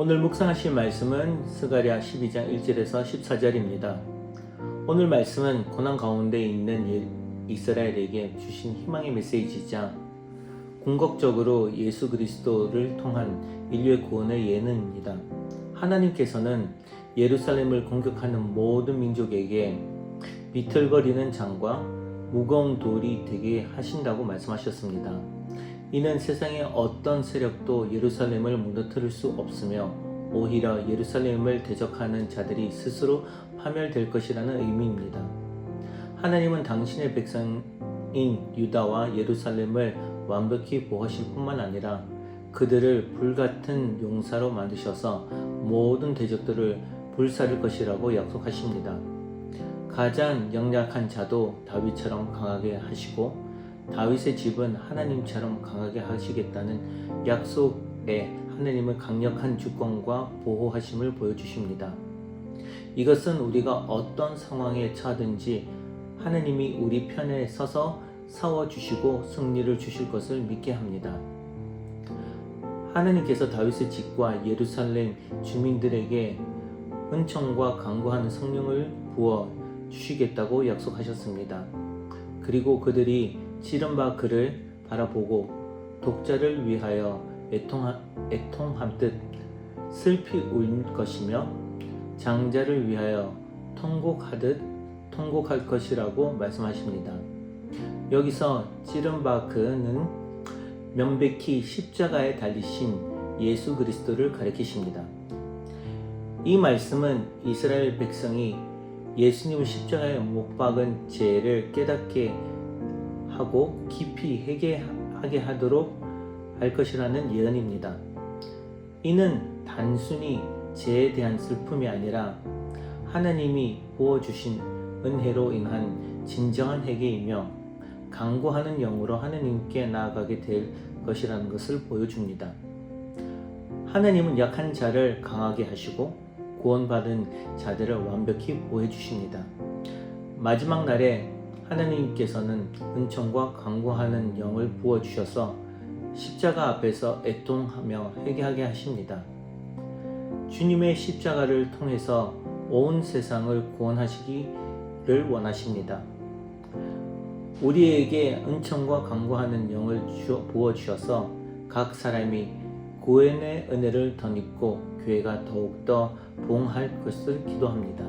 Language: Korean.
오늘 묵상하실 말씀은 스가랴 12장 1절에서 14절입니다. 오늘 말씀은 고난 가운데 있는 예- 이스라엘에게 주신 희망의 메시지이자 궁극적으로 예수 그리스도를 통한 인류의 구원의 예언입니다. 하나님께서는 예루살렘을 공격하는 모든 민족에게 비틀거리는 장과 무거운 돌이 되게 하신다고 말씀하셨습니다. 이는 세상의 어떤 세력도 예루살렘을 무너뜨릴 수 없으며 오히려 예루살렘을 대적하는 자들이 스스로 파멸될 것이라는 의미입니다. 하나님은 당신의 백성인 유다와 예루살렘을 완벽히 보호하실 뿐만 아니라 그들을 불같은 용사로 만드셔서 모든 대적들을 불사를 것이라고 약속하십니다. 가장 영약한 자도 다윗처럼 강하게 하시고 다윗의 집은 하나님처럼 강하게 하시겠다는 약속에 하나님은 강력한 주권과 보호하심을 보여주십니다. 이것은 우리가 어떤 상황에 처하든지 하나님이 우리 편에 서서 싸워 주시고 승리를 주실 것을 믿게 합니다. 하나님께서 다윗의 집과 예루살렘 주민들에게 은총과 강구하는 성령을 부어 주시겠다고 약속하셨습니다. 그리고 그들이 찌른바 그를 바라보고 독자를 위하여 애통하, 애통함듯 슬피 울 것이며 장자를 위하여 통곡하듯 통곡할 것이라고 말씀하십니다. 여기서 찌른바 그는 명백히 십자가에 달리신 예수 그리스도를 가리키십니다. 이 말씀은 이스라엘 백성이 예수님을 십자가에 못 박은 죄를 깨닫게 하고 깊이 회개하게 하도록 할 것이라는 예언입니다. 이는 단순히 죄에 대한 슬픔이 아니라 하나님이 부어주신 은혜로 인한 진정한 회개이며 강구하는 영으로 하나님께 나아가게 될 것이라는 것을 보여줍니다. 하나님은 약한 자를 강하게 하시고 구원받은 자들을 완벽히 보호해 주십니다. 마지막 날에 하나님께서는 은총과 강구하는 영을 부어 주셔서 십자가 앞에서 애통하며 회개하게 하십니다. 주님의 십자가를 통해서 온 세상을 구원하시기를 원하십니다. 우리에게 은총과 강구하는 영을 부어 주셔서 각 사람이 구원의 은혜를 덧입고 교회가 더욱더 부흥할 것을 기도합니다.